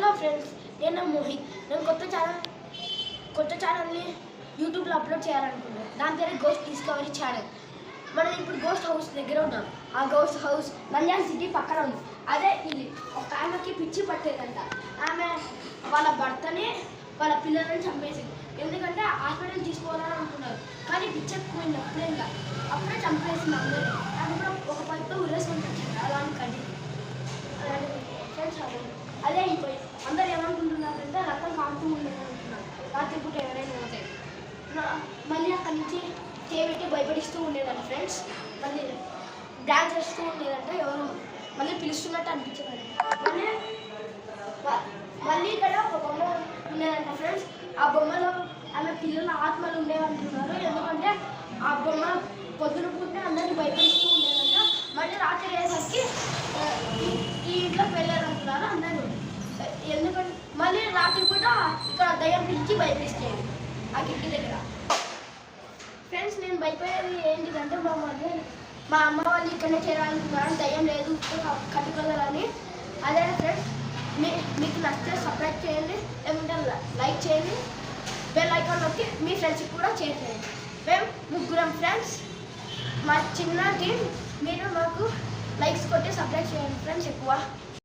Hello friends నేను మోహిత్. నేను కొత్త ఛానల్ కొత్త ఛానల్ని యూట్యూబ్లో అప్లోడ్ చేయాలనుకున్నాను దాని పేరు గోస్ట్ డిస్కవరీ ఛానల్ మనం ఇప్పుడు గోస్ట్ హౌస్ దగ్గర ఉన్నాం. ఆ గోస్ట్ హౌస్ నంద్యాల సిటీ పక్కన ఉంది. అదే ఇది. ఒక ఆమెకి పిచ్చి పట్టేదంట. ఆమె వాళ్ళ భర్తని వాళ్ళ పిల్లలని చంపేసింది. ఎందుకంటే హాస్పిటల్ తీసుకోవాలని అనుకున్నారు. కానీ పిచ్చి ఎక్కువైంది అప్పుడే ఇంకా అప్పుడే చంపేసింది అందరూ. ఆమె కూడా ఒక పైపు ఉరేసుకుంటుంది అలాంటి కడి ఫ్రెండ్స్ అదే అదే అయిపోయి అందరు ఏమనుకుంటున్నారంటే ఉండేది రాత్రిపూట ఎవరైనా పోతే మళ్ళీ అక్కడి నుంచి చేపెట్టి భయపడిస్తూ ఉండేదంట ఫ్రెండ్స్ మళ్ళీ డ్యాన్స్ చేస్తూ ఉండేదంట ఎవరు మళ్ళీ పిలుస్తున్నట్టు అనిపించేదంట మళ్ళీ మళ్ళీ ఇక్కడ ఒక బొమ్మ ఉండేదంట ఫ్రెండ్స్ ఆ బొమ్మలో ఆమె పిల్లల ఆత్మలు ఉండేవంటున్నారు ఎందుకంటే ఆ బొమ్మ పొద్దున పూట అందరినీ భయపడిస్తూ ఉండేదంట మళ్ళీ రాత్రి అయ్యేసరికి ఈ- ఇంట్లో ఇంట్లోకి వెళ్ళారంటున్నారు అందరూ. ఎందుకు రాత్రి పూట ఇక్కడ దయ్యం పిలిచి భయపడిస్తాయి ఆ కిటికీ దగ్గర. ఫ్రెండ్స్ నేను భయపోయేది ఏంటిదంటే మా మధ్య మా అమ్మ వాళ్ళు ఇక్కడనే చేరాలనుకున్నారు దయ్యం లేదు కట్టుకోగలని. అదే ఫ్రెండ్స్ మీ మీకు నచ్చితే సబ్స్క్రైబ్ చేయండి లేకుంటే లైక్ చేయండి. బెల్ ఐకాన్ నొక్కి మీ ఫ్రెండ్స్కి కూడా షేర్ చేయండి. మేము ముగ్గురం ఫ్రెండ్స్ మా చిన్న టీం మీరు మాకు లైక్స్ కొట్టి సబ్స్క్రైబ్ చేయండి ఫ్రెండ్స్ ఎక్కువ.